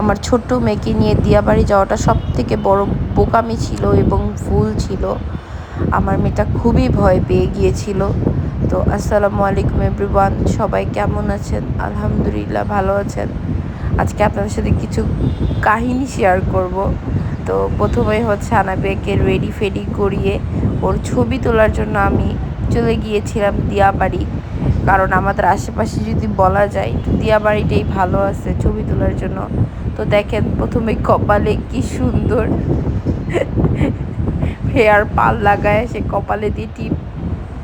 আমার ছোট্ট মেয়েকে নিয়ে দিয়াবাড়ি যাওয়াটা সব থেকে বড় বোকামি ছিল এবং ভুল ছিল। আমার মেয়েটা খুবই ভয় পেয়ে গিয়েছিল। তো আসসালামু আলাইকুম এভরিওয়ান, সবাই কেমন আছেন? আলহামদুলিল্লাহ ভালো আছেন। আজকে আপনাদের সাথে কিছু কাহিনী শেয়ার করব। তো প্রথমে হচ্ছে আনাবিয়াকে রেডি ফেডি করিয়ে ওর ছবি তোলার জন্য আমি চলে গিয়েছিলাম দিয়াবাড়ি। কারণ আমাদের আশেপাশে যদি বলা যায়, দিয়াবাড়িটাই ভালো আছে ছবি তোলার জন্য। তো দেখেন প্রথমে কপালে কি সুন্দর হেয়ার পাল লাগায়, সে কপালে দিয়ে টিপ,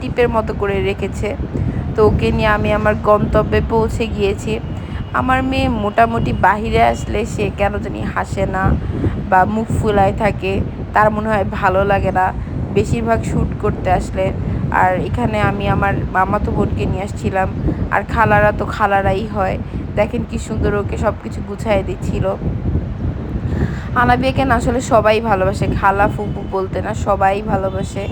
টিপের মতো করে রেখেছে। তো ওকে নিয়ে আমি আমার গন্তব্যে পৌঁছে গিয়েছি। আমার মেয়ে মোটামুটি বাহিরে আসলে সে কেন জানি হাসে না বা মুখ ফুলায় থাকে, তার মনে হয় ভালো লাগে না। বেশিরভাগ শ্যুট করতে আসলে। আর এখানে আমি আমার মামাতো বোনকে নিয়ে আসছিলাম। আর খালারা তো খালারাই হয়। দেখেন কি সুন্দর ওকে সব কিছু গুছাই দিচ্ছিল। আনাবিয়াকে না আসলে সবাই ভালোবাসে, খালা ফুপু বলতে না সবাই ভালোবাসে।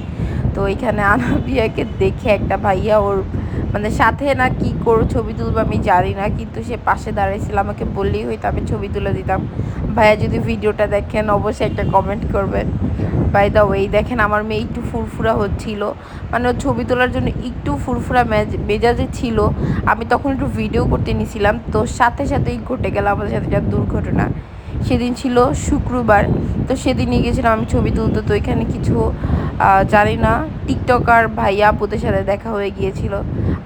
তো এখানে আনাবিয়াকে দেখে একটা ভাইয়া ওর মানে সাথে না কি করো, ছবি তুলবো আমি জানি না, কিন্তু সে পাশে দাঁড়িয়েছিল আমাকে বললেই হয়তো আমি ছবি তুলে দিতাম। ভাইয়া যদি ভিডিওটা দেখেন, অবশ্যই একটা কমেন্ট করবেন বাই দা ওই দেখেন আমার মেয়ে একটু ফুরফুরা হচ্ছিল। মানে ছবি তোলার জন্য একটু ফুরফুরা মেজাজে ছিল। আমি তখন একটু ভিডিও করতে নিয়েছিলাম। তো সাথে সাথেই ঘটে গেল আমাদের সাথে যা দুর্ঘটনা। সেদিন ছিল শুক্রবার, তো সেদিনই গেছিলাম আমি ছবি তুলতে। তো এখানে কিছু জানি না, টিকটকার ভাইয়া আপুদের সাথে দেখা হয়ে গিয়েছিল।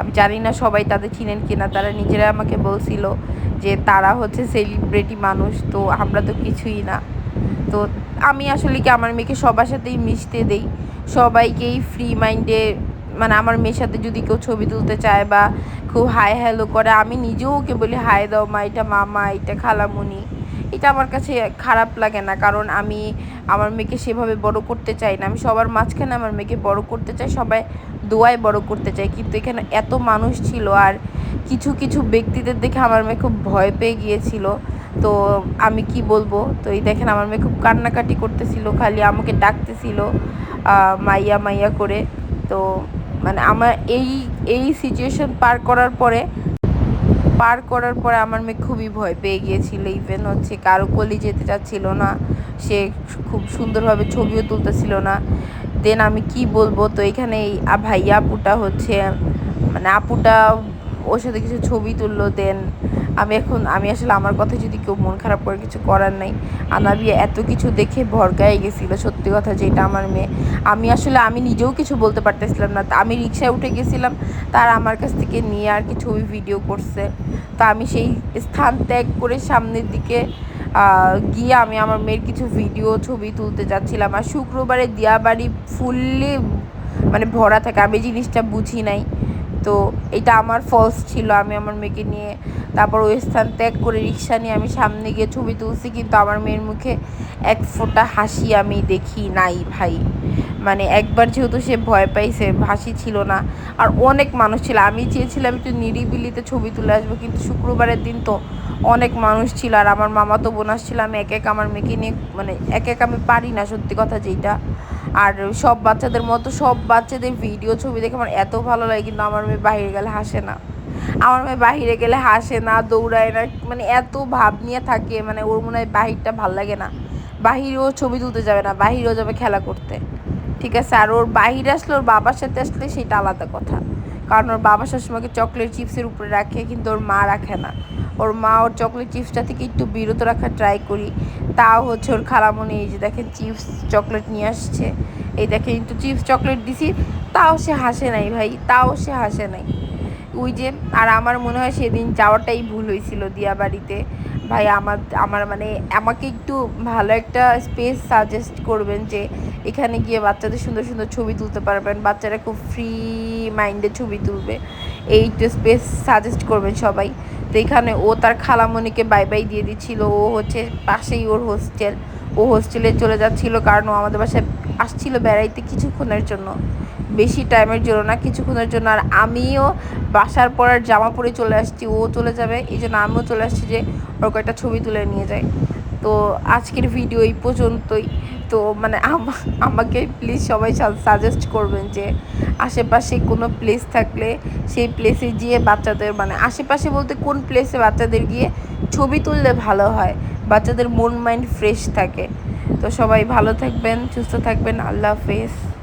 আমি জানি না সবাই তাদের চিনেন কিনা, তারা নিজেরা আমাকে বলছিল যে তারা হচ্ছে সেলিব্রিটি মানুষ, তো আমরা তো কিছুই না। তো আমি আসলে কি আমার মেয়েকে সবার সাথেই মিশতে দেই? সবাইকেই ফ্রি মাইন্ডে মানে আমার মেয়ের সাথে যদি কেউ ছবি তুলতে চায় বা খুব হাই হ্যালো করে, আমি নিজেও ওকে বলি হাই দাও মা, এটা মামা, এটা খালামুনি। এটা আমার কাছে খারাপ লাগে না, কারণ আমি আমার মেয়েকে সেভাবে বড় করতে চাই না। আমি সবার মাঝখানে আমার মেয়েকে বড় করতে চাই, সবাই দোয়ায় বড় করতে চাই। কিন্তু এখানে এত মানুষ ছিল আর কিছু কিছু ব্যক্তিদের দেখে আমার মেয়ে খুব ভয় পেয়ে গিয়েছিল। তো আমি কি বলব? তো এই দেখেন আমার মেয়ে খুব কান্নাকাটি করতেছিল, খালি আমাকে ডাকতেছিল মাইয়া মাইয়া করে। তো মানে আমার এই এই সিচুয়েশন পার করার পরে পার করার পরে আমার মেয়ে খুবই ভয় পেয়ে গিয়েছিল। ইভেন হচ্ছে কারও কলি যেতে চাচ্ছিল না। সে খুব সুন্দরভাবে ছবিও তুলতেছিল না। দেন আমি কি বলব? তো এখানে এই ভাইয়া আপুটা হচ্ছে মানে আপুটা ওর সাথে কিছু ছবি তুললো দেন আমি এখন, আমি আসলে আমার কথা যদি কেউ মন খারাপ করে কিছু করার নাই, আনাবি এত কিছু দেখে ভরকায় গেছিল, সত্যি কথা যেটা আমার মেয়ে। আমি আসলে, আমি নিজেও কিছু বলতে পারতেছিলাম না। আমি রিক্সায় উঠে গেছিলাম, তার আমার কাছ থেকে নিয়ে আর কি ছবি ভিডিও করছে। তা আমি সেই স্থান ত্যাগ করে সামনের দিকে গিয়ে আমি আমার মেয়ের কিছু ভিডিও, ছবি তুলতে যাচ্ছিলাম। আর শুক্রবারে দিয়াবাড়ি ফুললি মানে ভরা থাকে, আমি জিনিসটা বুঝি নাই। তো এটা আমার ফলস ছিল, আমি আমার মেয়েকে নিয়ে তারপর ওই স্থান ত্যাগ করে রিক্সা নিয়ে আমি সামনে গিয়ে ছবি তুলছি, কিন্তু আমার মেয়ের মুখে এক ফোঁটা হাসি আমি দেখি নাই ভাই। মানে একবার যেহেতু সে ভয় পাইছে, হাসি ছিল না। আর অনেক মানুষ ছিল, আমি চেয়েছিলাম একটু নিরিবিলিতে ছবি তুলে আসব, কিন্তু শুক্রবারের দিন তো অনেক মানুষ ছিল আর আমার মামা তো বোন আসছিল আমি এক এক আমার মেয়েকে নিয়ে মানে এক এক আমি পারি না, সত্যি কথা যেটা আর সব বাচ্চাদের মতো, সব বাচ্চাদের ভিডিও ছবি দেখে আমার এত ভালো লাগে, কিন্তু আমার মেয়ে বাইরে গেলে হাসে না। আমার মেয়ে বাহিরে গেলে হাসে না, দৌড়ায় না মানে এত ভাব নিয়ে থাকে মানে ওর মনে হয় বাহিরটা ভালো লাগে না। বাহিরেও ছবি তুলতে যাবে না, বাহিরেও যাবে খেলা করতে। ঠিক আছে, আর ওর বাহিরে আসলে ওর বাবার সাথে আসলে সেটা আলাদা কথা। কারণ ওর বাবা সবসময়কে চকলেট চিপসের উপরে রাখে, কিন্তু ওর মা রাখে না। ওর মা ওর চকলেট চিপসটা থেকে একটু বিরত রাখার ট্রাই করি। তাও হচ্ছে ওর খালামনে, এই যে দেখেন চিপস চকলেট নিয়ে আসছে। এই দেখেন একটু চিপস চকলেট দিছি, তাও সে হাসে নাই ভাই, তাও সে হাসে নাই। ওই যে, আর আমার মনে হয় সেদিন যাওয়াটাই ভুল হয়েছিল দিয়া বাড়িতে ভাই, আমার আমার মানে আমাকে একটু ভালো একটা স্পেস সাজেস্ট করবেন যে এখানে গিয়ে বাচ্চাদের সুন্দর সুন্দর ছবি তুলতে পারবেন। বাচ্চারা খুব ফ্রি মাইন্ডে ছবি তুলবে। এই একটু স্পেস সাজেস্ট করবেন সবাই। তো এখানে ও তার খালামণিকে বাই বাই দিয়ে দিচ্ছিল। ও হচ্ছে পাশেই ওর হোস্টেল ও হোস্টেলে চলে যাচ্ছিল কারণ ও আমাদের বাসায় আসছিল বেড়াইতে কিছুক্ষণের জন্য। বেশি টাইমের জন্য না, কিছুক্ষণের জন্য। আর আমিও বাসার পর জামা পরে চলে আসছি, ও চলে যাবে। এই জন্য আমিও চলে আসছি যে, ওর কয়েকটা ছবি তুলে নিয়ে যায়। তো আজকের ভিডিও এই পর্যন্তই। তো মানে আমা- আমাকে প্লিজ সবাই সাজেস্ট করবেন যে, আশেপাশে কোনো প্লেস থাকলে সেই প্লেসে গিয়ে বাচ্চাদের মানে আশেপাশে বলতে কোন প্লেসে বাচ্চাদের গিয়ে ছবি তুললে ভালো হয়? বাচ্চাদের মন মাইন্ড ফ্রেশ থাকে। তো সবাই ভালো থাকবেন, সুস্থ থাকবেন। আল্লাহ হাফেজ।